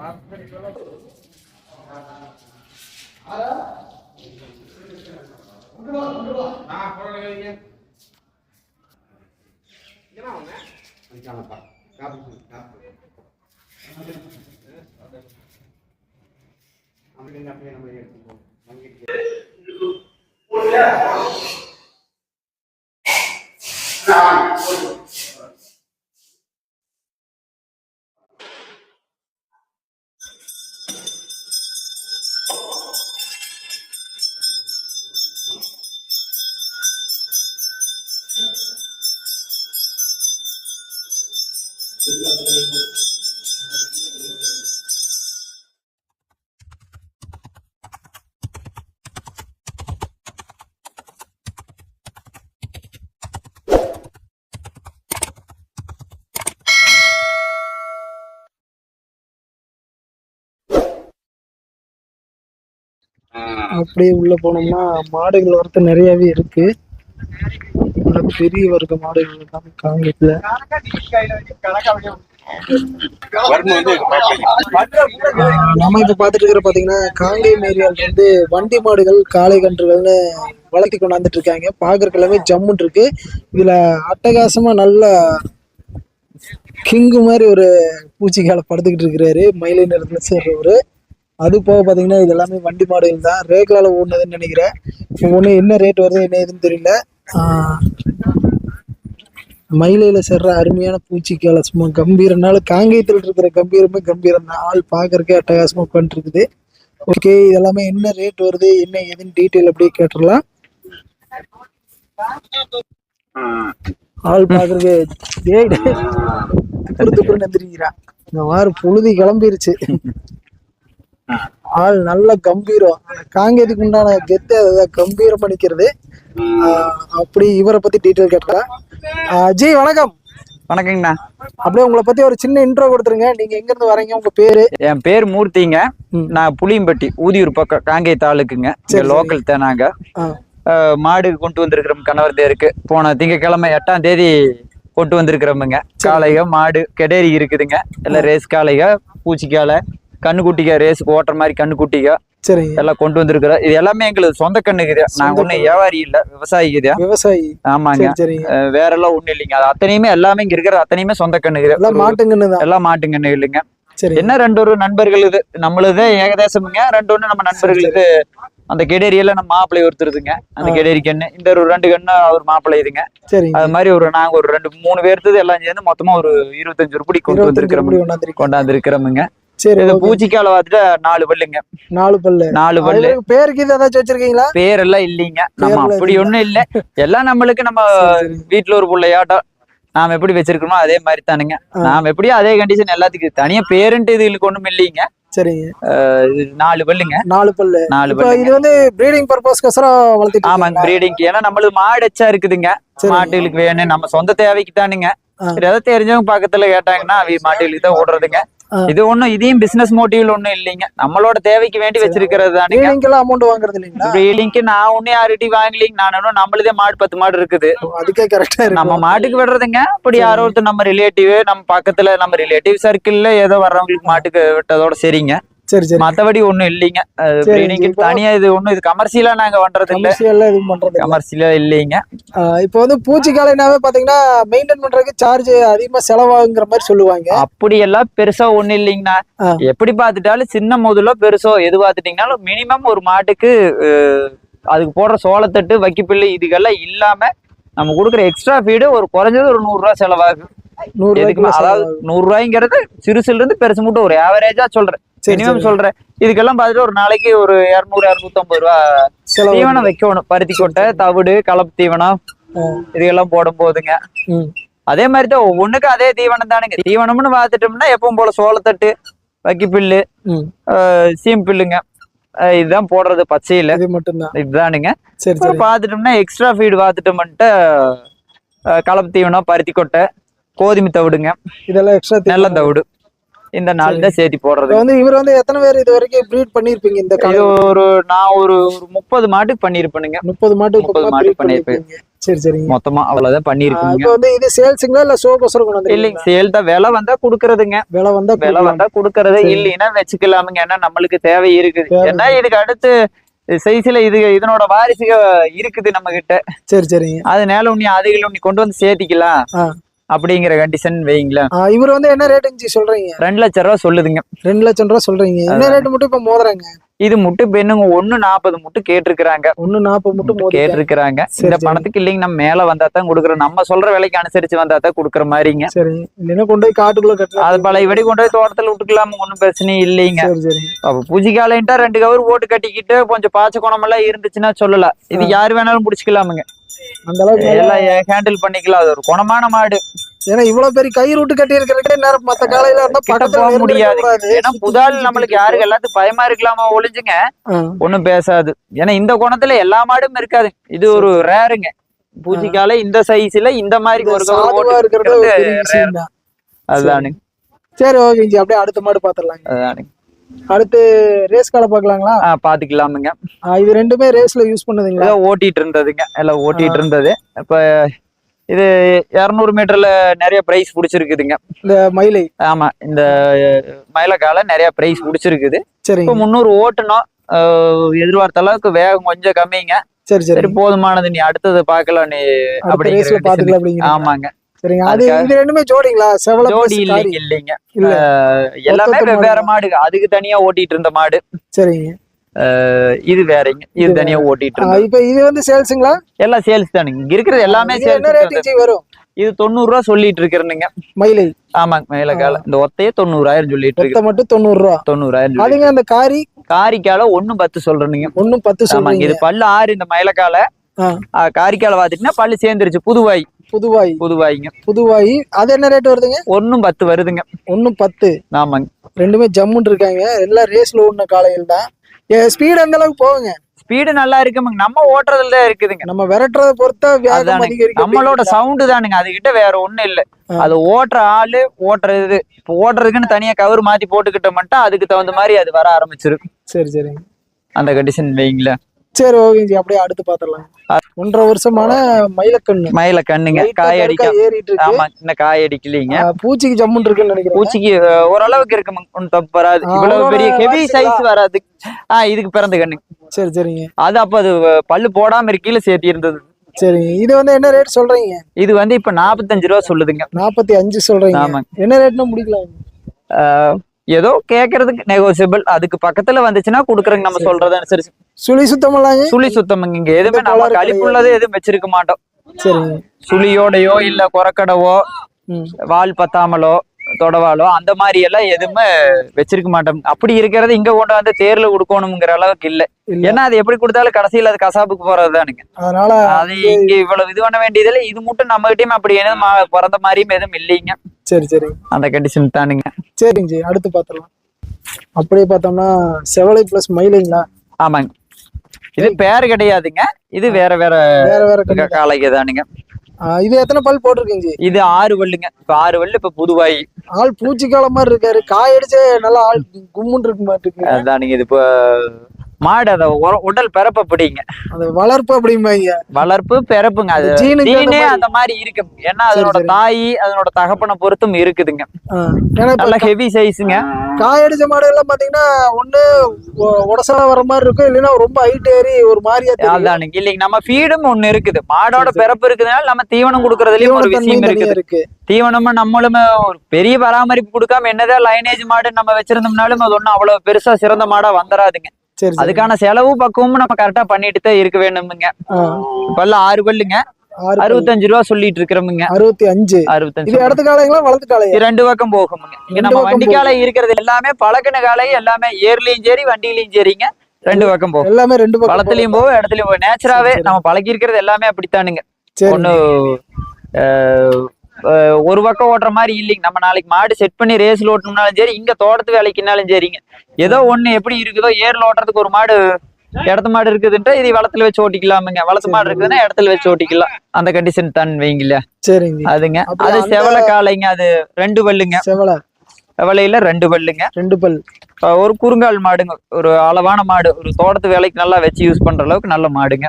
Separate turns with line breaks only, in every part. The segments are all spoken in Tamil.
啊你说好同志们同志啊你骂我们了 அப்படியே உள்ள போனோம்னா மாடுகள் வரத்து நிறையவே இருக்கு. பெரிய வர்க்க மாடுகள் தான் காங்கிரஸ்ல நம்ம இப்ப பாத்துட்டு இருக்கிற பாத்தீங்கன்னா காங்கை மேரியால் வந்து வண்டி மாடுகள் காளை கன்றுகள்னு வளர்த்தி கொண்டாந்துட்டு இருக்காங்க. பாக்குறதுக்கு எல்லாமே ஜம்முன் இருக்கு. இதுல அட்டகாசமா நல்ல கிங்கு மாதிரி ஒரு பூச்சிக்கால படுத்துக்கிட்டு இருக்கிறாரு. மயிலை நிறத்துல சேர்றவரு. அது போக பார்த்தீங்கன்னா இது எல்லாமே வண்டி மாடல் தான். ரேக்லால ஓடுனதுன்னு நினைக்கிறேன். ஒன்று என்ன ரேட் வருது என்ன ஏதுன்னு தெரியல. மயிலையில் மயிலையில சேர்ற அருமையான பூச்சிக்கால சும்மா கம்பீரனால காங்கேயத்தில் இருக்கிற கம்பீரமே கம்பீரம் தான் ஆள் பார்க்கறக்கே அட்டகாசமாக உட்காந்துருக்குது ஓகே இதெல்லாமே என்ன ரேட் வருது என்ன ஏதுன்னு டீட்டெயில் அப்படியே கேட்டுடலாம். ஆள் பாக்குறதுக்கு ஏய் கொடுத்து துப்புரு இந்த வாரம் புழுதி கிளம்பிருச்சு. ஆள் நல்ல கம்பீரம். காங்கேயத்துக்கு உண்டான கெத்து அதுதான் கம்பீரம் பண்ணிக்கிறது அப்படி இவரை பத்தி டீட்டெயில் கேட்டலாம் ஜி வணக்கம்.
வணக்கங்கண்ணா.
அப்படியே உங்களை பத்தி ஒரு சின்ன இன்ட்ரோ கொடுத்துருங்க. நீங்க எங்க இருந்து வரீங்க? உங்க பேரு?
என் பேர் மூர்த்திங்க. நான் புளியம்பட்டி ஊதியூர் பக்கம் காங்கேய தாலுக்குங்க. லோக்கல் தான் நாங்க. மாடு கொண்டு வந்திருக்கிறோம் கணவர் தேருக்கு போன திங்கக்கிழமை எட்டாம் தேதி கொண்டு வந்திருக்கிறோமுங்க காளைக மாடு கெடேரி இருக்குதுங்க. எல்லாம் ரேஸ் காளைக பூச்சிக்காலை கண்ணுக்குட்டிக ரேஸுக்கு ஓட்டுற மாதிரி கண்ணுக்குட்டிக
சரிங்க.
எல்லாம் கொண்டு வந்திருக்கிறோம் இது எல்லாமே எங்களுக்கு சொந்த கண்ணுக்குது நாங்க ஒண்ணும் வியாபாரி இல்ல விவசாயிக்குதா
விவசாயி.
ஆமாங்க.
சரி
வேற எல்லாம் ஒண்ணும் இல்லைங்க. அது அத்தனையுமே எல்லாமே இங்க இருக்கிற அத்தனையுமே சொந்த
எல்லாம்
கண்ணுக்குது
மாட்டுங்கன்னு தான்
எல்லாம் மாட்டுங்கண்ணு இல்லைங்க.
சரி.
என்ன ரெண்டு ஒரு நண்பர்கள் இது? நம்மளுது ஏகதேசமுங்க. ரெண்டு ஒண்ணு நம்ம நண்பர்கள் இது. அந்த கெடேரியில நம்ம மாப்பிள்ளை ஒருத்தருதுங்க. அந்த. கெடேரி கண்ணு இந்த ஒரு ரெண்டு கண்ணு அவர் மாப்பிள்ளை இதுங்க. அது மாதிரி ஒரு நாங்க ஒரு ரெண்டு மூணு பேர்த்தது எல்லாம் சேர்ந்து மொத்தமா ஒரு இருபத்தஞ்சு ரூபாய் கொண்டு வந்திருக்கிறோம். கொண்டாந்து இருக்கிறோமுங்க
சரி
இது. பூச்சிக்கால பார்த்துட்டு நாலு பல்லுங்க.
நாலு பல்லு.
நாலு பல்லு.
பேருக்கு இது ஏதாச்சும் வச்சிருக்கீங்களா?
பேரெல்லாம் இல்லைங்க. நம்ம அப்படி. ஒண்ணும் இல்ல. எல்லாம் நம்மளுக்கு நம்ம. வீட்டுல ஒரு பிள்ளையாட்டம் நாம எப்படி வச்சிருக்கோமோ அதே மாதிரி தானுங்க. நாம எப்படியோ அதே கண்டிஷன் எல்லாத்துக்கும். தனியா பேருன்ட்டு இதுகளுக்கு ஒண்ணும் இல்லைங்க.
சரிங்க.
நாலு பல்லுங்க.
நாலு பல்லு.
நாலு பல்லுங்க.
இது வந்து பிரீடிங் பர்பஸ்க்கோசரம் வளர்த்திட்டு
ஆமாங்க
இருக்கீங்களா?
பிரீடிங் ஏன்னா நம்மளுக்கு மாடு எச்சா இருக்குதுங்க. மாட்டுகளுக்கு வேணும் நம்ம சொந்த தேவைக்கு தானுங்க. ஏதாவது தெரிஞ்சவங்க பக்கத்துல கேட்டாங்கன்னா அவி மாட்டுகளுக்கு தான் ஓடுறதுங்க. இது ஒண்ணும் இதையும் பிசினஸ் மோட்டிவ்ல ஒண்ணும் இல்லைங்க. நம்மளோட தேவைக்கு வேண்டி வச்சிருக்கிறது தானுங்க.
எல்லாம் அமௌண்ட் வாங்குறது இல்லைங்களா?
பிரீடிங்க்கு நான் ஒன்னும் யார்கிட்டயும் வாங்கலிங்க. நான் இன்னும் நம்மளுதே மாடு பத்து மாடு இருக்குது.
அதுக்கே கரெக்டா
நம்ம மாட்டுக்கு விடுறதுங்க. அப்படி யாரோ ஒருத்தர் நம்ம ரிலேட்டிவ் நம்ம பக்கத்துல நம்ம ரிலேட்டிவ் சர்க்கிள்ல ஏதோ வர்றவங்களுக்கு மாட்டுக்கு விட்டதோட சரிங்க.
சரி சரி.
மத்தபடி ஒண்ணும் இல்லைங்க. பிரீடிங்க்கு தனியா இது ஒண்ணும் இது கமர்ஷியலா நாங்க பண்றது இல்ல
கமர்ஷியல்ல எதுவும் பண்றது இல்ல.
கமர்ஷியலா இல்லைங்க.
இப்போ வந்து பூச்சிக்காலைனாவே பாத்தீங்கன்னா மெயின்டைன் பண்றதுக்கு சார்ஜ் அதிகமா செலவாகுங்கிற மாதிரி சொல்லுவாங்க.
அப்படி எல்லாம் பெருசா ஒண்ணு இல்லைங்கண்ணா. எப்படி பார்த்துட்டாலும் சின்ன முதலோ பெருசோ எது பார்த்துட்டீங்கனாலும் மினிமம் ஒரு மாட்டுக்கு அதுக்கு போடுற சோளத்தட்டு வைக்கப்பிள்ளை இதுக்கெல்லாம் இல்லாம நம்ம கொடுக்குற எக்ஸ்ட்ரா ஃபீடு ஒரு குறைஞ்சது ஒரு நூறு ரூபாய் செலவாகும்.
நூறு
அதாவது நூறு ரூபாய்ங்கிறது சிறுசுல இருந்து பெருசு மட்டும் ஒரு ஆவரேஜா சொல்றேன். மினிமம். சொல்றேன். இதுக்கெல்லாம் பார்த்துட்டு ஒரு நாளைக்கு ஒரு இரநூறு இரநூத்தம்பது ரூபா தீவனம் வைக்கணும். பருத்தி கொட்டை தவிடு கலப்பு தீவனம். இதுக்கெல்லாம் போடும் போதுங்க. அதே மாதிரி தான் ஒவ்வொன்றுக்கும் அதே தீவனம் தானுங்க. தீவனம்னு பார்த்துட்டோம்னா எப்பவும் போல சோளத்தட்டு வக்கிப்புல்லு சீம்பில்லுங்க. இதுதான் போடுறது பச்சையில.
இது மட்டும்தான்.
இதுதானுங்க.
சரி
பார்த்துட்டோம்னா எக்ஸ்ட்ரா ஃபீடு பார்த்துட்டோம்ட்டு கலப்பு தீவனம் பருத்தி கொட்டை கோதுமை தவிடுங்க.
இதெல்லாம் எக்ஸ்ட்ரா
நெல்லம் தவிடு. இந்த நாள் தான் சேர்த்தி போடுறது
வந்து இவர் வந்து எத்தனை பேர் இது வரைக்கும் ப்ரீட் பண்ணிருப்பீங்க இந்த
இது ஒரு நான் ஒரு முப்பது மாட்டுக்கு பண்ணிருப்பேனுங்க.
முப்பது மாட்டுக்கு
முப்பது மாட்டுக்கு
பண்ணிருப்பீங்க. சரி சரிங்க.
மொத்தமா அவ்வளவுதான்
ஆ,
பண்ணிருக்குங்க
இப்ப வந்து இது சேல்ஸுங்களா இல்ல சோகோசரம் கொண்டு வந்து
இல்லைங்க சேல் தான். விலை வந்தா குடுக்கறதுங்க.
விலை வந்தா
விலை. வந்தா குடுக்கறது.
சரி.
இல்லைன்னா வச்சுக்கலாமுங்க. ஏன்னா நம்மளுக்கு தேவை இருக்குது. ஏன்னா இதுக்கு அடுத்து சைஸ்ல இது இதனோட வாரிசுக இருக்குது நம்ம கிட்ட
சரி சரிங்க.
அதனால உன்னி அதுகளை உன்னி கொண்டு வந்து சேர்த்திக்கலாம். அப்படிங்கிற கண்டிஷன் வைங்களேன்
இவர் வந்து என்ன ரேட்டுங்க சொல்றீங்க?
ரெண்டு லட்சம் ரூபா சொல்லுதுங்க.
ரெண்டு லட்சம் ரூபா சொல்றீங்க. என்ன ரேட் மட்டும் இப்ப மோதுறாங்க?
இது முட்டு பெண்ணுங்க ஒண்ணு நாற்பது முட்டு கேட்டிருக்கிறாங்க.
ஒண்ணு நாற்பது மட்டும் மோதி
கேட்டிருக்கிறாங்க. இந்த. பணத்துக்கு இல்லைங்க நம்ம மேல வந்தா தான் கொடுக்குறோம். நம்ம சொல்ற விலைக்கு அனுசரிச்சு வந்தா தான் கொடுக்குற மாதிரிங்க.
சரி. இல்லைன்னா கொண்டு போய் காட்டுக்குள்ள கட்டலாம்
அது பழையபடி கொண்டு போய் தோட்டத்துல விட்டுக்கலாம் ஒண்ணும் பிரச்சனை இல்லைங்க. அப்ப பூஜிக்காலைன்ட்டா ரெண்டு கவர் ஓட்டு கட்டிக்கிட்டு கொஞ்சம் பாய்ச்ச குணமெல்லாம் இருந்துச்சுன்னா சொல்லலாம். இது யாரு வேணாலும் பிடிச்சிக்கலாமுங்க.
அந்த அளவுக்கு
எல்லாம் ஹேண்டில் பண்ணிக்கலாம்? அது ஒரு குணமான மாடு.
ஏன்னா இவ்வளவு பெரிய கை ரூட்டு கட்டி இருக்கிற நேரம் மத்த காலையில இருந்தா பக்கத்துல
போக முடியாது. ஏன்னா புதால் நம்மளுக்கு யாருக்கு எல்லாத்துக்கும் பயமா இருக்கலாமா? ஒளிஞ்சுங்க. ஒண்ணும் பேசாது. ஏன்னா இந்த குணத்துல எல்லா மாடும் இருக்காது. இது ஒரு ரேருங்க பூஜிக்கால இந்த சைஸ்ல இந்த மாதிரி ஒரு
இருக்கிறது
இருக்கிறது. அதுதானுங்க.
சரி ஓகே ஜி. அப்படியே அடுத்த மாடு பாத்துடலாங்க.
அதுதானுங்க.
அடுத்து ரேஸ் காலை பாக்கலாங்களா
பாத்துக்கலாமுங்க
இது ரெண்டுமே ரேஸ்ல யூஸ் பண்ணுதுங்களா?
ஓட்டிட்டு இருந்ததுங்க. எல்லாம் ஓட்டிட்டு இருந்தது. இப்ப இது இருநூறு மீட்டர்ல நிறைய பிரைஸ் பிடிச்சிருக்குதுங்க.
இந்த மயிலை
ஆமா இந்த மயிலக்கால நிறைய பிரைஸ் பிடிச்சிருக்குது. இப்ப
சரிங்க
முந்நூறு ஓட்டணும். எதிர்பார்த்த அளவுக்கு வேகம் கொஞ்சம் கம்மிங்க.
சரி சரி.
சரி போதுமானது நீ அடுத்தது பாக்கலாம் நீ
அப்படிங்கிறீங்க.
ஆமாங்க.
சரிங்க. அது இது ரெண்டுமே ஜோடிங்களா? செவல
ஜோடி இல்லைங்க. இல்லைங்க. எல்லாமே வெவ்வேறு மாடுங்க அதுக்கு தனியா ஓட்டிட்டு இருந்த மாடு.
சரிங்க.
இது வேறங்க. இது தனியா ஓட்டிட்டு இருந்தது.
இப்ப இது வந்து சேல்ஸுங்களா?
எல்லாம் சேல்ஸ் தானுங்க. இங்க இருக்கிறது எல்லாமே சேல்ஸ்
வரும்?
இது தொண்ணூறு ரூபா சொல்லிட்டு இருக்கிறேங்க
மயிலை.
ஆமாங்க மேலக்கால இந்த ஒத்தையே தொண்ணூறாயிரம் சொல்லிட்டு இருக்கு.
மட்டும் தொண்ணூறு ரூபா
தொண்ணூறாயிரம்
அதுங்க அந்த காரி?
காரிக்கால ஒண்ணு பத்து சொல்றேனுங்க.
ஒண்ணும் பத்து சொல்றீங்க
இது பல்லு ஆறு இந்த மயிலக்கால காரிக்கால பாத்துட்டுனா பல்லு சேர்ந்துருச்சு. புதுவாய்.
புதுவாய்.
புதுவாய்ங்க.
புதுவாய். அது என்ன ரேட் வருதுங்க?
ஒண்ணும் பத்து வருதுங்க.
ஒண்ணும் பத்து.
ஆமாங்க.
ரெண்டுமே ஜம்முன்னு இருக்காங்க. எல்லாம் ரேஸ்ல ஓடின காலையில் தான். ஸ்பீடு அந்த அளவுக்கு போகுங்க?
ஸ்பீடு நல்லா இருக்குமுங்க நம்ம ஓட்டுறதுல தான் இருக்குதுங்க.
நம்ம விரட்டுறத பொறுத்தா
நம்மளோட சவுண்டு தானுங்க. அதுகிட்ட வேற ஒண்ணும் இல்ல. அது ஓட்டுற ஆளு ஓட்டுறது. இப்போ ஓட்டுறதுக்குன்னு தனியா கவர் மாத்தி போட்டுக்கிட்ட மட்டும் அதுக்கு தகுந்த மாதிரி அது வர ஆரம்பிச்சிரும்.
சரி சரிங்க.
அந்த கண்டிஷன் வைங்களேன்.
சரி ஓகே ஜி அப்படியே அடுத்து பாத்திரலாம். ஒன்றரை வருஷமான மயிலக்கண்ணு.
மயில கண்ணுங்க
லைட்டா
காய் அடிக்க
ஏறிட்டு இருக்கு
ஆமா இன்னும் காய் அடிக்கலீங்க.
பூச்சிக்கு ஜம்முன்னு இருக்குன்னு நினைக்கிறேன்
பூச்சிக்கு ஓரளவுக்கு இருக்கு ஒன்றும் தப்பு வராது. இவ்வளவு பெரிய ஹெவி? சைஸ் வராது. ஆ இதுக்கு பிறந்த கண்ணு.
சரி சரிங்க.
அது அப்ப அது பல்லு போடாம இருக்கையில சேர்த்தி இருந்தது
சரிங்க. இது வந்து என்ன ரேட் சொல்றீங்க?
இது வந்து இப்ப நாற்பத்தஞ்சு ரூபா சொல்லுதுங்க.
நாற்பத்தி அஞ்சு சொல்றீங்க.
ஆமாங்க.
என்ன ரேட்னா முடிக்கலாம்
ஏதோ கேக்குறதுக்கு நெகோசியபிள் அதுக்கு பக்கத்துல வந்துச்சுன்னா குடுக்குறங்க நம்ம சொல்றத அனுசரிச்சு.
சுழி சுத்தமெல்லாங்க
சுழி சுத்தம் இங்க எதுவுமே நம்ம கழிப்புள்ளதே எதுவும் வச்சிருக்க மாட்டோம். சுழியோடையோ இல்ல கொரக்கடவோ
ம்.
வால் பத்தாமலோ தொடவாலோ அந்த மாதிரி எல்லாம் எதுவுமே வச்சிருக்க மாட்டோம். அப்படி இருக்கிறது இங்க கொண்டு வந்து தேர்ல கொடுக்கணுங்கிற அளவுக்கு இல்ல. ஏன்னா அது எப்படி கொடுத்தாலும் கடைசியில அது கசாப்புக்கு போறது தானுங்க
அதனால
அது இங்க இவ்வளவு இது பண்ண வேண்டியதுல இது மட்டும் நம்ம கிட்டயும் அப்படி எதுவும் பிறந்த மாதிரியும் எதுவும் இல்லைங்க.
சரி சரி
அந்த கண்டிஷன் தானுங்க.
சரிங்க ஜி அடுத்து பாத்திரலாம் அப்படியே பார்த்தோம்னா செவலை பிளஸ் மயிலுங்களா?
ஆமாங்க. இது பேர் கிடையாதுங்க. இது வேற வேற
வேற வேற
காலைக்கு தானுங்க.
இது எத்தனை பல் போட்டிருக்கீங்க ஜி?
இது ஆறு வல்லுங்க. இப்ப ஆறு வல்லு இப்ப புதுவாய்.
ஆள் பூச்சிக்கால மாதிரி இருக்காரு. காய் அடிச்சே நல்லா ஆள் கும்முன்னு இருக்கு மாட்டுக்கு
அதானுங்க இது இப்போ மாடு அத உடல் பிறப்ப பிடிங்க.
அந்த வளர்ப்பு அப்படிம்பாங்க.
வளர்ப்பு பிறப்புங்க. அது ஜீனே
மாதிரி.
அந்த மாதிரி இருக்கு. ஏன்னா அதனோட. தாய் அதனோட தகப்பனை பொறுத்தும் இருக்குதுங்க. நல்ல ஹெவி சைஸுங்க
காய் அடிச்ச மாடு எல்லாம் பாத்தீங்கன்னா ஒண்ணு உடசலா வர மாதிரி இருக்கும். இல்லைன்னா ரொம்ப ஹைட் ஏறி ஒரு மாதிரியா
அதானுங்க. இல்லைங்க நம்ம ஃபீடும் ஒண்ணு இருக்குது. மாடோட பிறப்பு இருக்குதுனால நம்ம தீவனம் கொடுக்கறதுலயும் ஒரு விஷயம் இருக்குது.
இருக்கு.
தீவனமும் நம்மளுமே ஒரு பெரிய பராமரிப்பு கொடுக்காம என்னதான் லைனேஜ் மாடு நம்ம வச்சிருந்தோம்னாலும் அது ஒண்ணும் அவ்வளவு பெருசா சிறந்த மாடா வந்துடாதுங்க அதுக்கான செலவு பக்குவமும் நம்ம கரெக்டா பண்ணிட்டு தான் இருக்க வேணுமுங்க பல்ல ஆறு பல்லுங்க. அறுபத்தஞ்சு ரூபா சொல்லிட்டு இருக்கிறோமுங்க.
அறுபத்தி அஞ்சு
அறுபத்தஞ்சு
இடத்து காலைங்களா வளர்த்து
இது ரெண்டு பக்கம் போகுமுங்க. இங்க நம்ம வண்டி காலை இருக்கிறது எல்லாமே பழக்கின காலை எல்லாமே ஏர்லயும் சரி வண்டியிலயும் சரிங்க. ரெண்டு பக்கம் போகும்.
எல்லாமே ரெண்டு பக்கம்
பழத்துலயும் போகும். இடத்துலயும் போகும். நேச்சராவே
சரி.
நம்ம பழக்கி இருக்கிறது எல்லாமே அப்படித்தானுங்க. ஒண்ணு ஒரு பக்கம் ஓட்டுற மாதிரி இல்லைங்க. நம்ம நாளைக்கு மாடு செட் பண்ணி ரேஸ்ல ஓட்டணும்னாலும் சரி இங்க தோட்டத்து வேலைக்குனாலும் சரிங்க. ஏதோ ஒண்ணு எப்படி இருக்குதோ ஏர்ல ஓட்டுறதுக்கு ஒரு மாடு இடத்து மாடு இருக்குதுன்ட்டு இது வளத்துல வச்சு ஓட்டிக்கலாமுங்க. வளத்து மாடு இருக்குதுன்னா இடத்துல வச்சு ஓட்டிக்கலாம். அந்த கண்டிஷன் தான் வைங்கள.
சரிங்க.
அதுங்க. அது செவல காலைங்க அது ரெண்டு வல்லுங்க
செவலை.
விலையில ரெண்டு பல்லுங்க.
ரெண்டு பல்.
ஒரு குறுங்கால் மாடுங்க. ஒரு அளவான மாடு. ஒரு தோட்டத்து வேலைக்கு நல்லா வச்சு யூஸ் பண்ற அளவுக்கு நல்ல மாடுங்க.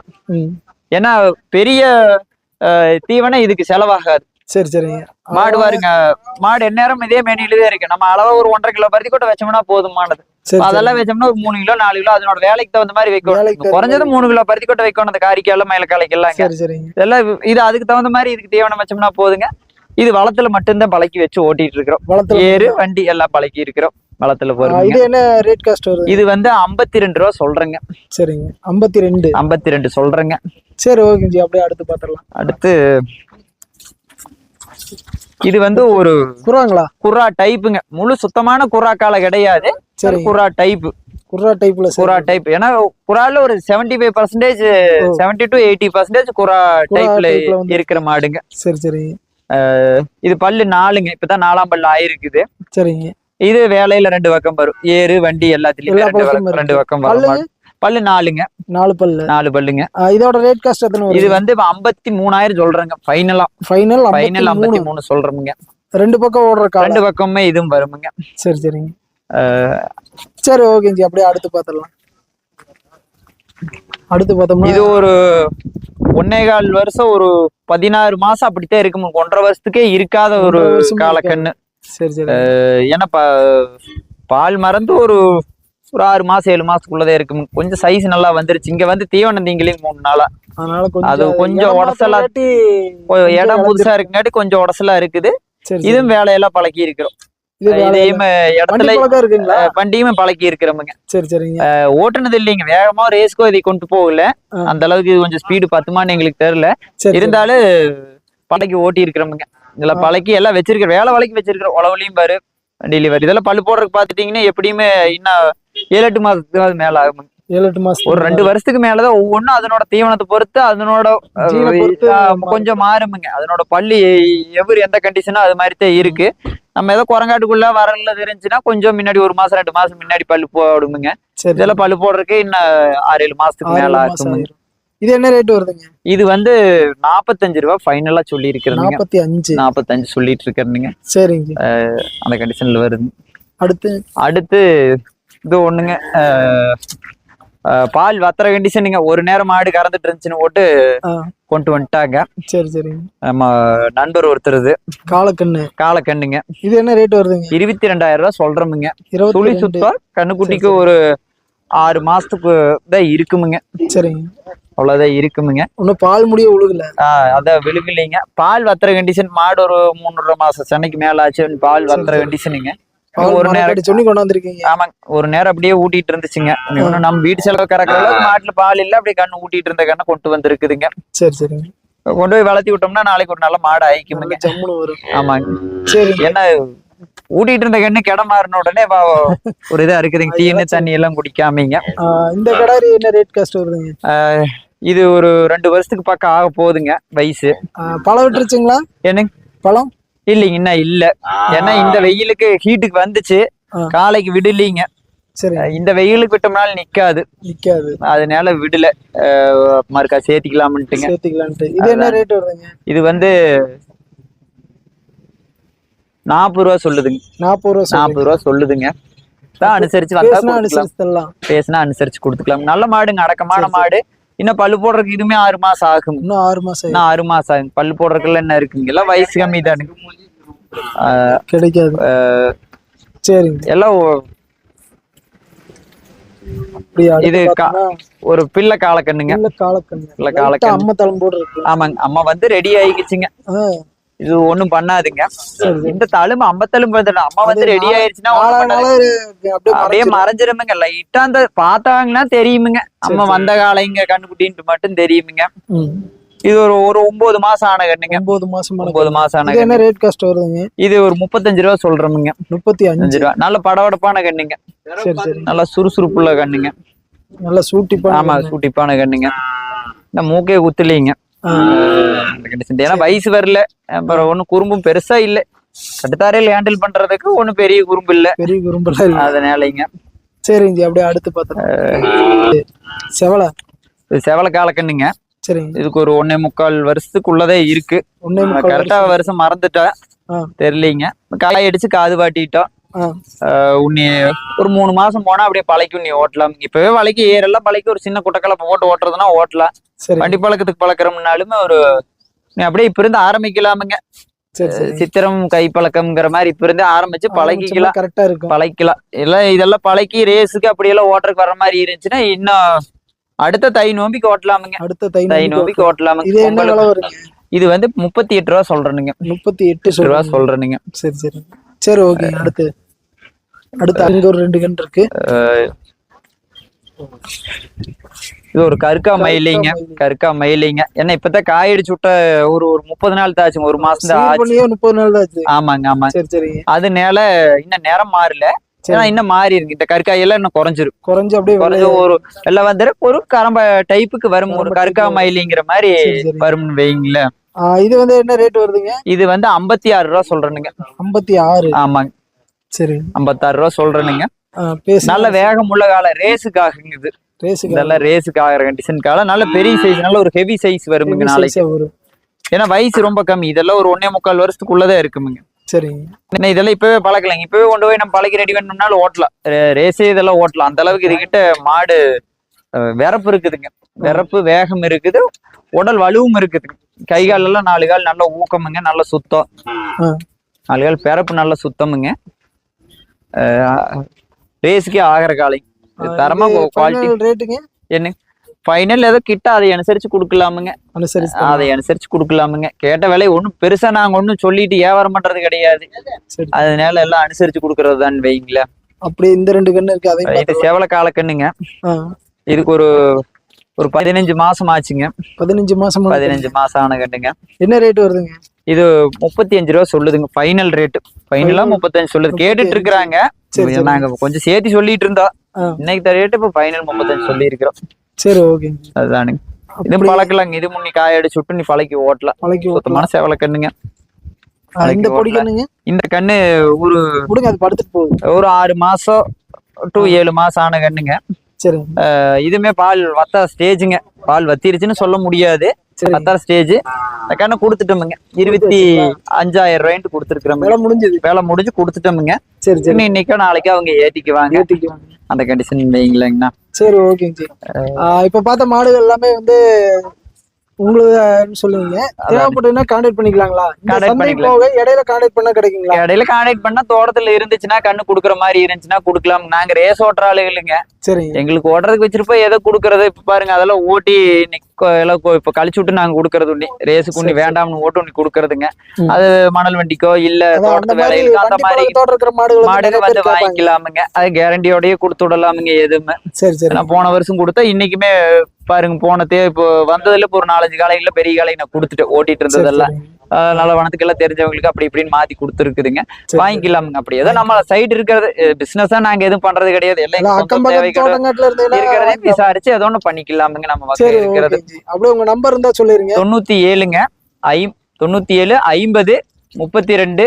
ஏன்னா பெரிய தீவனம் இதுக்கு செலவாகாது.
சரி சரிங்க
மாடு பாருங்க. மாடு எந்நேரம் இதே மெனியிலே இருக்கு. நம்ம அளவா ஒரு ஒன்றரை கிலோ பருத்தி கொட்டை வச்சோம்னா போதுமானது. அதெல்லாம் வச்சோம்னா ஒரு மூணு கிலோ நாலு கிலோ அதனோட வேலைக்கு தகுந்த மாதிரி வைக்கணும். குறைஞ்சது மூணு கிலோ பருத்தி கொட்டை வைக்கணும். அந்த காரிக்கால
சரி சரிங்க.
இதெல்லாம் இது அதுக்கு தகுந்த மாதிரி இதுக்கு தீவனம் வச்சோம்னா போதுங்க. இது வளத்துல மட்டும்தான் பழக்கி வச்சு ஓட்டிட்டு இருக்கிறோம். ஏறு வண்டி எல்லாம் பழக்கி இருக்கிறோம். வளத்துல போறோம்
இது என்ன ரேட் காஸ்ட் வருது?
இது வந்து ஐம்பத்தி ரெண்டு ரூபா சொல்றேங்க.
சரிங்க. ஐம்பத்தி ரெண்டு
ஐம்பத்தி ரெண்டு சொல்றேங்க.
சரி ஓகே ஜி. அப்படியே அடுத்து பாத்திரலாம்
அடுத்து இது வந்து ஒரு
குறாங்களா
குர்ரா டைப்புங்க முழு சுத்தமான குர்ரா காலை கிடையாது குர்ரா டைப்
குர்ரா டைப்ல
குரா டைப் ஏன்னா குரால ஒரு seventy five percentage seventy to eighty percentage குரா டைப்ல இருக்கிற மாடுங்க.
சரி சரி.
இது பல்லு நாலுங்க. இப்பதான் நாலாம் பல்லு ஆயிருக்குது.
சரிங்க.
இது வேலையில ரெண்டு பக்கம் வரும். ஏறு வண்டி எல்லாத்துலயுமே
எல்லா
ரெண்டு. பக்கம் வரும். பல்லு நாலுங்க.
நாலு பல்லு.
நாலு பல்லுங்க.
இதோட ரேட் காஸ்ட் எத்தனை
இது வந்து ஐம்பத்தி மூணாயிரம் சொல்றேங்க. ஃபைனலா
ஃபைனல்
ஃபைனல்
ஐம்பத்தி மூணு.
சொல்றோமுங்க.
ரெண்டு பக்கம் ஓடுற
ரெண்டு பக்கமுமே இதுவும் வருமுங்க.
சரி சரிங்க. சரி ஓகே ஜி அப்படியே அடுத்து பாத்திரலாம் அடுத்து பார்த்தோம்னா
இது ஒரு ஒன்னே கால் வருஷம் ஒரு பதினாறு மாசம் அப்படித்தான் இருக்கும் ஒன்றரை வருஷத்துக்கே இருக்காத ஒரு காலக்கண்ணு.
சரி சரி.
ஏன்னா பால் மறந்து ஒரு ஒரு ஆறு மாசம் ஏழு மாசத்துக்குள்ளதே இருக்கும் கொஞ்சம் சைஸ் நல்லா வந்துருச்சு. இங்க வந்து தீவனம் தீங்கலையும் மூணு நாளா.
அதனால
அது
கொஞ்சம்
உடசலா இடம் புதுசா இருக்குங்காட்டி கொஞ்சம் உடசலா இருக்குது. இதுவும் வேலையெல்லாம் பழக்கி இருக்கிறோம் இதையும் இடத்துல வண்டியும் பழக்கி இருக்கிறோமுங்க
சரி சரிங்க.
அஹ் ஓட்டுனது இல்லைங்க. வேகமா ரேஸ்க்கோ இதை கொண்டு போகல. அந்த அளவுக்கு இது கொஞ்சம் ஸ்பீடு பத்துமான்னு எங்களுக்கு தெரியல. இருந்தாலும் பழக்கி ஓட்டி இருக்கிறோமுங்க இதெல்லாம் பழக்கி எல்லாம் வச்சிருக்கிற வேலை வலைக்கு வச்சிருக்கிறோம். உழவுலையும் பாரு. டெலிவரி இதெல்லாம் பல்லு போடுறதுக்கு பாத்துட்டீங்கன்னா எப்படியுமே இன்னும் ஏழு எட்டு மாசத்துக்கு மேல ஆகும்.
ஏழு எட்டு மாசம்
ஒரு ரெண்டு வருஷத்துக்கு மேலதான் ஒவ்வொன்றும் அதனோட தீவனத்தை பொறுத்து அதனோட. கொஞ்சம் மாறுமுங்க. அதனோட பள்ளி எவர் எந்த கண்டிஷனோ அது மாதிரி தான் இருக்கு. நம்ம ஏதோ குரங்காட்டுக்குள்ள வரல தெரிஞ்சுன்னா கொஞ்சம் முன்னாடி ஒரு மாசம் ரெண்டு மாசம் முன்னாடி பல்லு போடுமுங்க. இதெல்லாம் பல்லு போடுறதுக்கு இன்னும் ஆறு ஏழு மாசத்துக்கு மேல
ஆயிரும். இது என்ன ரேட் வருதுங்க?
இது வந்து நாற்பத்தஞ்சு ரூபா ஃபைனலா சொல்லி இருக்கிறதுங்க
நாற்பத்தி அஞ்சு.
நாற்பத்தஞ்சு சொல்லிட்டு இருக்கிறதுங்க
சரிங்க.
அந்த கண்டிஷன்ல வருது.
அடுத்து?
அடுத்து இது ஒண்ணுங்க. பால் வத்துற கண்டிஷனுங்க ஒரு நேரம் மாடு கறந்துட்டு இருந்துச்சுன்னு போட்டு கொண்டு வந்துட்டாங்க.
சரி சரிங்க
நம்ம நண்பர் ஒருத்தருது.
காலக்கண்ணு.
காலக்கண்ணுங்க.
இது என்ன ரேட் வருதுங்க?
இருபத்தி ரெண்டாயிரம் ரூபாய் சொல்றோமுங்க. துளி சுத்தம் கண்ணுக்குட்டிக்கு
சரி, சரி.
ஒரு ஆறு மாசத்துக்கு தான் இருக்குமுங்க.
சரிங்க.
அவ்வளவுதான் இருக்குமுங்க.
இன்னும் பால் முடிய உழுகல.
ஆஹ் அத விழுகலைங்க. பால் வத்துற கண்டிஷன் மாடு ஒரு மூணு மாசம். சென்னைக்கு மேல ஆச்சு. பால் வத்துற
சரி.
கண்டிஷனுங்க ஒரு நேரம்
சொல்லி கொண்டாந்துருக்கீங்க.
ஆமாங்க. ஒரு நேரம் அப்படியே ஊட்டிட்டு இருந்துச்சுங்க. இன்னும் நம்ம வீட்டு செலவு கறக்கிற மாட்டுல பால் இல்ல அப்படியே கண்ணு ஊட்டிட்டு இருந்த கண்ணை கொண்டு வந்திருக்குதுங்க.
சரி சரிங்க
கொண்டு போய் வளர்த்தி விட்டோம்னா நாளைக்கு ஒரு நல்ல மாடு ஆயிக்குமுங்க
நல்ல ஜம்முன்னு வரும்.
ஆமாங்க.
சரி.
ஏன்னா ஊட்டிட்டு இருந்த கண்ணு கிட மாறின உடனே ஒரு இதா இருக்குதுங்க. தீனு தண்ணி எல்லாம் குடிக்காமீங்க.
இந்த கடாரி என்ன ரேட் காஸ்ட் வருதுங்க?
இது ஒரு ரெண்டு வருஷத்துக்கு பக்கம் ஆக போகுதுங்க வயசு.
பழம் விட்டுருச்சுங்களா?
என்னங்க?
பழம்?
இல்லைங்க இன்னும் இல்ல. ஏன்னா இந்த வெயிலுக்கு ஹீட்டுக்கு வந்துச்சு. காலைக்கு விடலீங்க.
சரி.
இந்த வெயிலுக்கு விட்டோம்னால நிக்காது.
நிக்காது.
அதனால விடல. மறுக்கா சேர்த்திக்கலாம்னுட்டுங்க.
சேர்த்துக்கலான்ட்டு. இது என்ன ரேட் வருதுங்க?
இது வந்து நாற்பது ரூபா சொல்லுதுங்க.
நாற்பது ரூபா.
நாற்பது ரூபா சொல்லுதுங்க. தான் அனுசரிச்சு வந்தா
பேசுனா அனுசரிச்சு
கொடுத்துக்கலாம். நல்ல மாடுங்க அடக்கமான. மாடு. இன்னும் பல்லு போடுறதுக்கு இதுவுமே ஆறு மாசம் ஆகும்.
இன்னும் ஆறு மாசம்.
இன்னும் ஆறு மாசம் ஆகும். பல்லு போடுறதுக்குள்ள என்ன இருக்குங்க எல்லாம் வயசு கம்மி ஆஹ்
கிடைக்காது. சரிங்க.
எல்லாம் இது ஒரு பிள்ளை காலக்கண்ணுங்க.
நல்ல காலக்கண்ணு. லைட்டா
காலக்கண்ணு.
அம்மா தளம்போடு இருக்கு
ஆமாங்க அம்மா வந்து ரெடி ஆயிடுச்சுங்க
ஆ,
இது ஒண்ணும் பண்ணாதுங்க. இந்த தழும்பு அம்பத்தழும்பு வந்துடும் அம்மா வந்து ரெடி ஆயிடுச்சுன்னா
அப்படியே.
மறைஞ்சிருமுங்க. லைட்டா அந்த பார்த்தாங்கன்னா தெரியுமுங்க. அம்மா. வந்த காலைங்க கண்ணுக்குட்டின்ட்டு மட்டும் தெரியுமுங்க. இது ஒரு ஒரு ஒன்பது மாசம் ஆன கண்ணுங்க.
ஒன்பது மாசம்
ஒன்பது மாசம் ஆன
இது என்ன ரேட் காஸ்ட் வருதுங்க?
இது ஒரு முப்பத்தஞ்சு ரூபா சொல்றோமுங்க.
முப்பத்தி அஞ்சு.
ரூபா. நல்ல படபடப்பான கண்ணுங்க. நல்லா சுறுசுறுப்புள்ள கண்ணுங்க.
நல்ல சூட்டிப்பா
ஆமா சூட்டிப்பான கண்ணுங்க. இந்த மூக்கே குத்துலீங்க. ஏன்னா வயசு வரல. அப்புறம் ஒண்ணும் குறும்பும் பெருசா இல்ல. கட்டுத்தாரையில் ஹேண்டில் பண்றதுக்கு ஒண்ணும் பெரிய குறும்பு இல்ல.
பெரிய குறும்பெல்லாம் இல்ல.
அதனாலங்க.
சரிங்க அப்படியே அடுத்து பார்த்தோம் செவலை?
இது செவல காலக்கண்ணுங்க.
சரிங்க.
இதுக்கு ஒரு ஒன்னே முக்கால் வருஷத்துக்குள்ளதே இருக்கு. கரெக்டா
வருஷம்.
மறந்துட்டேன். தெரியலீங்க. காய் அடிச்சு காது வாட்டிட்டோம். உன்னி ஒரு மூணு மாசம் போனா அப்படியே பழக்கி உன்னி ஓட்டலாம். இப்பவே வலைக்கு ஏரெல்லாம் பழக்கி ஒரு சின்ன குட்டக்கலப்பை போட்டு ஓட்டுறதுன்னா ஓட்டலாம். வண்டி பழக்கத்துக்கு பழக்கிறோம்னாலுமே ஒரு நீ அப்படியே இப்ப இருந்து ஆரம்பிக்கலாமுங்க. சித்திரம் கை பழக்கம்ங்கிற மாதிரி இப்ப இருந்து ஆரம்பிச்சு பழகிக்கலாம்.
கரெக்டா இருக்கும்.
பழக்கலாம் எல்லாம் இதெல்லாம் பழக்கி ரேஸுக்கு அப்படியெல்லாம் ஓட்டுறதுக்கு வர மாதிரி இருந்துச்சுன்னா இன்னும் அடுத்த தை நோம்பிக்கு ஓட்டலாமுங்க.
அடுத்த தை
தை
நோம்பி
நோம்பிக்கு ஓட்டலாமுங்க.
இது
வந்து முப்பத்தி எட்டு ரூபா சொல்றேனுங்க.
முப்பத்தி எட்டு
ரூபா சொல்றேனுங்க.
சரி சரி. சரி ஓகே அடுத்து. அடுத்து அங்க ஒரு ரெண்டு கன்று இருக்கு.
இது ஒரு கருக்கா மயிலிங்க
மயிலி.
கருக்கா மயிலிங்க. ஏன்னா இப்பதான் காயடிச்சு விட்ட ஒரு ஒரு முப்பது நாள் தான் ஒரு மாசம் தான் ஆச்சு.
முப்பது நாள் தான் ஆச்சு.
ஆமாங்க ஆமாங்க
சரி சரி.
அதனால இன்னும் நேரம் மாறல. ஏன்னா இன்னும் மாறி இருக்கு இந்த கற்காயெல்லாம் இன்னும் குறைஞ்சிரும்.
குறைஞ்சு அப்படியே
குறைஞ்ச ஒரு எல்லாம் வந்துரு ஒரு கரம்ப டைப்புக்கு வரும் ஒரு கருக்கா மயிலிங்கிற மாதிரி. வரும்னு வைங்களேன்
இது வந்து என்ன ரேட் வருதுங்க?
இது வந்து ஐம்பத்தி ஆறு ரூபா சொல்றேனுங்க.
ஐம்பத்தி ஆறு.
ஆமாங்க.
சரி.
ஐம்பத்தாறு ரூபா சொல்றேனுங்க. நல்ல வேகம் உள்ள காலம் ரேஸுக்காகுங்க இது.
ரேஸுக்கு
இதெல்லாம் ரேஸுக்கு ஆகிற கண்டிஷன் காலம் நல்ல பெரிய சைஸ் நல்ல ஒரு ஹெவி சைஸ் வருமுங்க நாளைக்கு.
வரும்.
ஏன்னா வயசு ரொம்ப கம்மி. இதெல்லாம் ஒரு ஒன்னே முக்கால் வருஷத்துக்குள்ளதான் இருக்குமுங்க.
சரிங்க.
இதெல்லாம் இப்பவே பழக்கலைங்க. இப்பவே கொண்டு போய் நம்ம பழக்கி ரெடி பண்ணோம்னாலும் ஓட்டலாம். ரேஸே இதெல்லாம் ஓட்டலாம். அந்த அளவுக்கு இதுகிட்ட மாடு விறப்பு இருக்குதுங்க. விறப்பு வேகம் இருக்குது. உடல் வலுவும் இருக்குதுங்க. கை கால் எல்லாம் நாலு கால் நல்ல ஊக்கமுங்க நல்ல சுத்தம். நாலு கால் பிறப்பு நல்ல சுத்தமுங்க. ரேஸுக்கே ஆகிற இது தரமா குவாலிட்டி
ரேட்டுங்க
என்ன? ஃபைனல் ஏதோ கிட்ட அதை அனுசரிச்சு கொடுக்கலாமுங்க.
அனுசரிச்சு
அதை அனுசரிச்சு கொடுக்கலாமுங்க. கேட்ட விலை ஒன்றும் பெருசா நாங்க ஒன்றும் சொல்லிட்டு வியாபாரம் பண்றது கிடையாது. அதனால எல்லாம் அனுசரிச்சு கொடுக்கறது தான் வைங்களேன்.
அப்படி இந்த ரெண்டு கன்று இருக்கு
இது செவல காலக்கண்ணுங்க.
ஆ,
இதுக்கு ஒரு ஒரு பதினஞ்சு மாசம் ஆச்சுங்க.
பதினஞ்சு மாசம்
பதினஞ்சு மாசம் ஆன கண்ணுங்க
என்ன ரேட் வருதுங்க?
இது முப்பத்தி அஞ்சு ரூபா சொல்லுதுங்க ஃபைனல் ரேட்டு ஃபைனலா முப்பத்தஞ்சு சொல்லுது. கேட்டுட்டு இருக்கிறாங்க. நாங்க கொஞ்சம் சேர்த்து சொல்லிட்டு இருந்தோம்
ஆ.
இன்னைக்கு ரேட்டு இப்போ ஃபைனல் முப்பத்தஞ்சு சொல்லி இருக்கிறோம்
சரி ஓகேங்க.
அதுதானுங்க. இது பழக்கலாங்க. இது முன்னி காய அடிச்சு விட்டு நீ பழக்கி ஓட்டலாம்.
பழக்கி.
சுத்தமான செவல கண்ணுங்க.
இந்த
கண்ணு ஒரு ஒரு ஆறு மாசம் டு ஏழு மாசம் ஆன கண்ணுங்க.
சரிங்க.
இதுமே பால் வத்தா ஸ்டேஜுங்க. பால் வத்திருச்சுன்னு சொல்ல முடியாது. வத்தா ஸ்டேஜ். கண்ணை கொடுத்துட்டோமுங்க. இருபத்தி அஞ்சாயிரம் ரூபாய்ட்டு கொடுத்துருக்குறோம்
வேலை முடிஞ்சது.
வேலை முடிஞ்சு கொடுத்துட்டோமுங்க.
சரி சரி.
இன்னைக்கோ நாளைக்கோ அவங்க ஏத்திக்குவாங்க
ஏத்திக்குவாங்க.
அந்த கண்டிஷன் வைங்களேங்கண்ணா.
சரி ஓகேங்க இப்ப பார்த்த மாடுகள் எல்லாமே வந்து உங்களுக்கு சொல்லுவீங்க. தேவைப்பட்டதுன்னா கான்டாக்ட் பண்ணிக்கலாங்களா? சந்தை
பண்ணிக்கலாம்.
போக இடையில கான்டாக்ட் பண்ணா கிடைக்குங்களா?
இடையில கான்டாக்ட் பண்ணா தோட்டத்துல இருந்துச்சுன்னா கண்ணு கொடுக்குற மாதிரி இருந்துச்சுன்னா கொடுக்கலாம். நாங்க ரேஸ் ஓட்டுற ஆளுகளுங்க
சரிங்க.
எங்களுக்கு ஓட்டுறதுக்கு வச்சிருப்போம். எதை கொடுக்கறது? இப்ப பாருங்க அதெல்லாம் ஓட்டி நிக்க எல்லாம் இப்ப கழிச்சு விட்டு நாங்க கொடுக்கறது உண்ணி ரேஸுக்கு உண்ணி வேண்டாம்னு ஓட்டு உண்ணி கொடுக்கறதுங்க. அது மணல் வண்டிக்கோ இல்ல தோட்டத்து
மாதிரி
வேலைகளுக்கு அந்த மாதிரி
மாடுகள் வந்து.
வாங்கிக்கலாமுங்க. அது கேரண்டியோடய கொடுத்து விடலாமுங்க எதுவுமே.
சரி சரி.
நான் போன வருஷம் கொடுத்தா இன்னைக்குமே பாருங்க போனதே இப்போ வந்ததுல இப்போ ஒரு நாலஞ்சு காலையில பெரிய காலை நான் கொடுத்துட்டு ஓட்டிட்டு இருந்ததெல்லாம். நல்ல வனத்துக்கெல்லாம் தெரிஞ்சவங்களுக்கு அப்படி இப்படின்னு மாத்தி கொடுத்துருக்குதுங்க. வாங்கிக்கலாமுங்க அப்படி. ஏதோ நம்ம சைடு இருக்கிறது பிசினஸா நாங்க எதுவும் பண்றது கிடையாது.
வாங்கிக்கலாம்.
விசாரிச்சு ஏதோ ஒண்ணு பண்ணிக்கலாமுங்க நம்ம இருக்கிறது.
அப்படியே உங்க நம்பர் இருந்தா சொல்லிருங்க.
தொண்ணூத்தி ஏழுங்க ஐ தொண்ணூத்தி ஏழு ஐம்பது முப்பத்தி ரெண்டு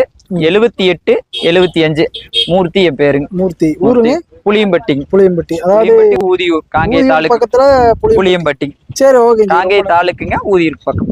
எழுபத்தி எட்டு எழுபத்தி அஞ்சு மூர்த்தி என் பேருங்க.
மூர்த்தி. ஊருங்க?
புளியம்பட்டிங்க.
புளியம்பட்டி. அதாவது
புளியம்பட்டி ஊதியூர் காங்கேய தாலுக்கு.
பக்கத்துல புளியம்
புளியம்பட்டி
சரி ஓகே
காங்கேய தாலுக்குங்க ஊதியூர் பக்கம்.